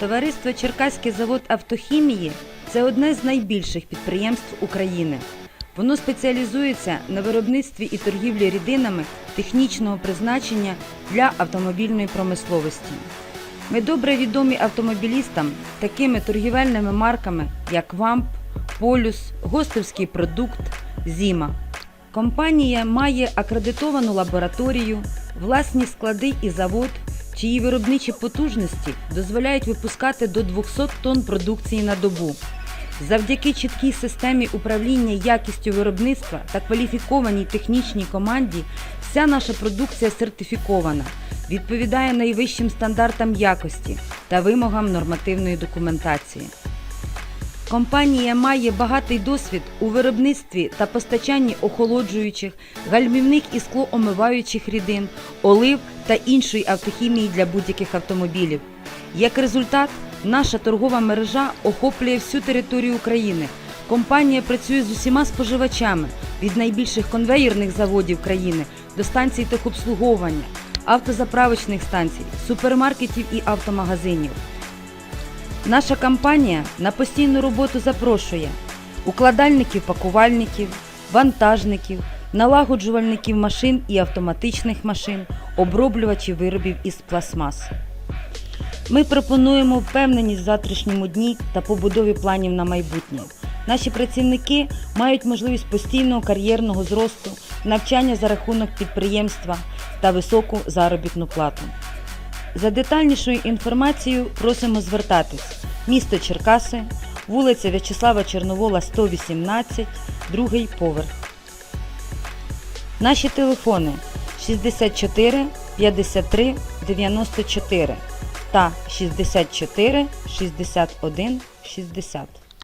Товариство Черкаський завод автохімії це одне з найбільших підприємств України. Воно спеціалізується на виробництві і торгівлі рідинами технічного призначення для автомобільної промисловості. Ми добре відомі автомобілістам такими торгівельними марками, як ВАМП, Полюс, Гостовський продукт, Зіма. Компанія має акредитовану лабораторію, власні склади і завод, чиї виробничі потужності дозволяють випускати до 200 тонн продукції на добу. Завдяки чіткій системі управління якістю виробництва та кваліфікованій технічній команді вся наша продукція сертифікована, відповідає найвищим стандартам якості та вимогам нормативної документації. Компанія має багатий досвід у виробництві та постачанні охолоджуючих, гальмівних і склоомиваючих рідин, олив та іншої автохімії для будь-яких автомобілів. Як результат, наша торгова мережа охоплює всю територію України. Компанія працює з усіма споживачами від найбільших конвеєрних заводів країни до станцій техобслуговування, автозаправочних станцій, супермаркетів і автомагазинів. Наша компанія на постійну роботу запрошує укладальників, пакувальників, вантажників, налагоджувальників машин і автоматичних машин, оброблювачів виробів із пластмас. Ми пропонуємо впевненість в завтрашньому дні та побудові планів на майбутнє. Наші працівники мають можливість постійного кар'єрного зросту, навчання за рахунок підприємства та високу заробітну плату. За детальнішою інформацією просимо звертатись. Місто Черкаси, вулиця В'ячеслава Чорновола, 118, другий поверх. Наші телефони 64 53 94 та 64 61 60.